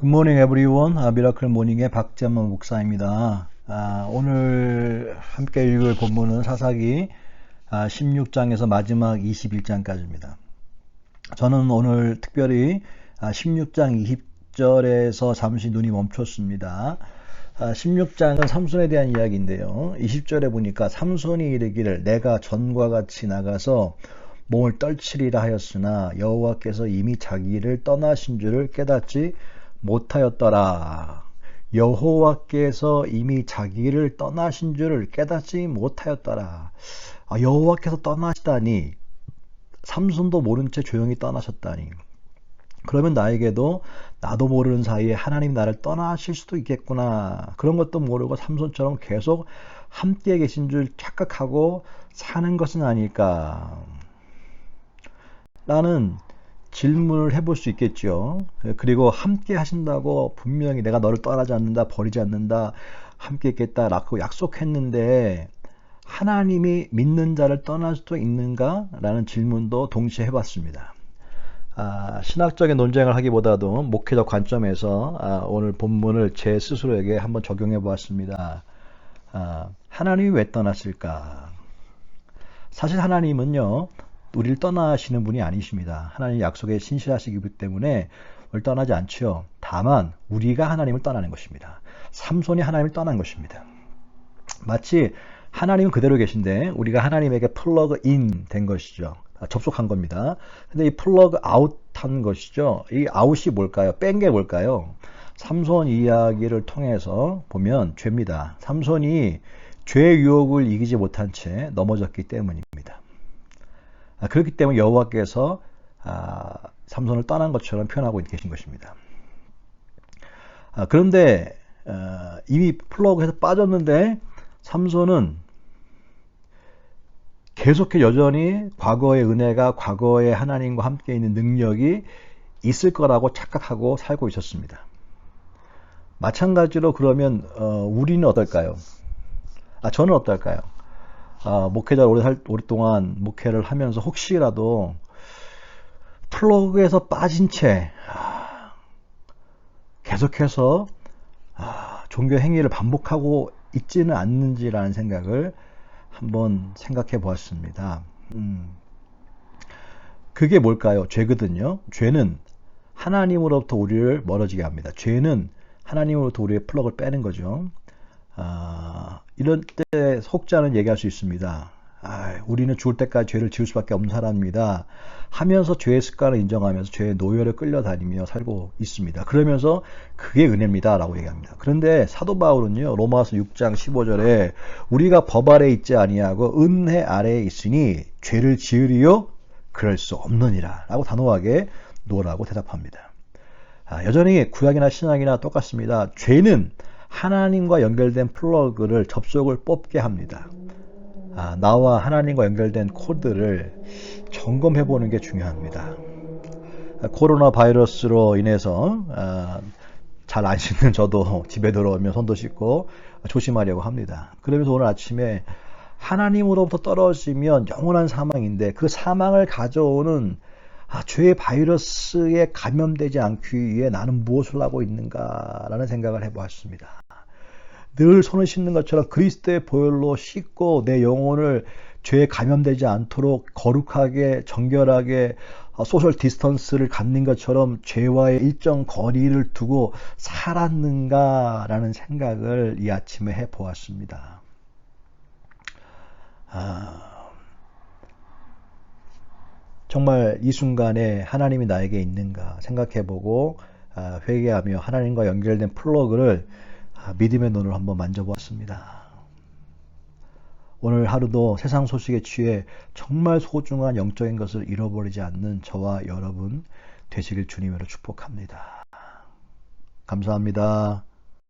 굿모닝 에브리원 아, 미라클 모닝의 박재만 목사입니다. 아, 오늘 함께 읽을 본문은 사사기 아, 16장에서 마지막 21장까지입니다. 저는 오늘 특별히 아, 16장 20절에서 잠시 눈이 멈췄습니다. 아, 16장은 삼손에 대한 이야기인데요. 20절에 보니까 삼손이 이르기를 내가 전과 같이 나가서 몸을 떨치리라 하였으나 여호와께서 이미 자기를 떠나신 줄을 깨닫지 못하였더라. 여호와께서 이미 자기를 떠나신 줄을 깨닫지 못하였더라. 아, 여호와께서 떠나시다니 삼손도 모른 채 조용히 떠나셨다니. 그러면 나에게도 나도 모르는 사이에 하나님 나를 떠나실 수도 있겠구나. 그런 것도 모르고 삼손처럼 계속 함께 계신 줄 착각하고 사는 것은 아닐까. 라는 질문을 해볼 수 있겠죠. 그리고 함께 하신다고 분명히 내가 너를 떠나지 않는다, 버리지 않는다, 함께 있겠다 라고 약속했는데 하나님이 믿는 자를 떠날 수도 있는가? 라는 질문도 동시에 해봤습니다. 아, 신학적인 논쟁을 하기보다도 목회적 관점에서 아, 오늘 본문을 제 스스로에게 한번 적용해 보았습니다. 아, 하나님이 왜 떠났을까? 사실 하나님은요, 우리를 떠나시는 분이 아니십니다. 하나님 약속에 신실하시기 때문에 우리를 떠나지 않죠. 다만 우리가 하나님을 떠나는 것입니다. 삼손이 하나님을 떠난 것입니다. 마치 하나님은 그대로 계신데 우리가 하나님에게 플러그 인 된 것이죠. 접속한 겁니다. 근데 이 플러그 아웃 한 것이죠. 이 아웃이 뭘까요? 뺀 게 뭘까요? 삼손 이야기를 통해서 보면 죄입니다. 삼손이 죄의 유혹을 이기지 못한 채 넘어졌기 때문입니다. 아, 그렇기 때문에 여호와께서 아, 삼손을 떠난 것처럼 표현하고 계신 것입니다. 아, 그런데 어, 이미 플러그에서 빠졌는데 삼손은 계속해 여전히 과거의 은혜가 과거의 하나님과 함께 있는 능력이 있을 거라고 착각하고 살고 있었습니다. 마찬가지로 그러면 어, 우리는 어떨까요? 아, 저는 어떨까요? 아, 목회자 오래 살, 오랫동안 목회를 하면서 혹시라도 플러그에서 빠진 채 아, 계속해서 아, 종교 행위를 반복하고 있지는 않는지라는 생각을 한번 생각해 보았습니다. 음, 그게 뭘까요? 죄거든요. 죄는 하나님으로부터 우리를 멀어지게 합니다. 죄는 하나님으로부터 우리의 플러그를 빼는 거죠. 아, 이런 때 속자는 얘기할 수 있습니다. 아, 우리는 죽을 때까지 죄를 지을 수밖에 없는 사람입니다. 하면서 죄의 습관을 인정하면서 죄의 노예를 끌려다니며 살고 있습니다. 그러면서 그게 은혜입니다. 라고 얘기합니다. 그런데 사도 바울은요, 로마서 6장 15절에 우리가 법 아래 있지 아니하고 은혜 아래에 있으니 죄를 지으리요? 그럴 수 없느니라. 라고 단호하게 노라고 대답합니다. 아, 여전히 구약이나 신약이나 똑같습니다. 죄는 하나님과 연결된 플러그를 접속을 뽑게 합니다. 아, 나와 하나님과 연결된 코드를 점검해 보는 게 중요합니다. 아, 코로나 바이러스로 인해서 아, 잘안 씻는 저도 집에 들어오면 손도 씻고 조심하려고 합니다. 그러면서 오늘 아침에 하나님으로부터 떨어지면 영원한 사망인데 그 사망을 가져오는 아, 죄의 바이러스에 감염되지 않기 위해 나는 무엇을 하고 있는가라는 생각을 해보았습니다. 늘 손을 씻는 것처럼 그리스도의 보혈로 씻고 내 영혼을 죄에 감염되지 않도록 거룩하게 정결하게 소셜 디스턴스를 갖는 것처럼 죄와의 일정 거리를 두고 살았는가라는 생각을 이 아침에 해 보았습니다. 아, 정말 이 순간에 하나님이 나에게 있는가 생각해 보고 아, 회개하며 하나님과 연결된 플러그를 아, 믿음의 눈을 한번 만져보았습니다. 오늘 하루도 세상 소식에 취해 정말 소중한 영적인 것을 잃어버리지 않는 저와 여러분 되시길 주님으로 축복합니다. 감사합니다.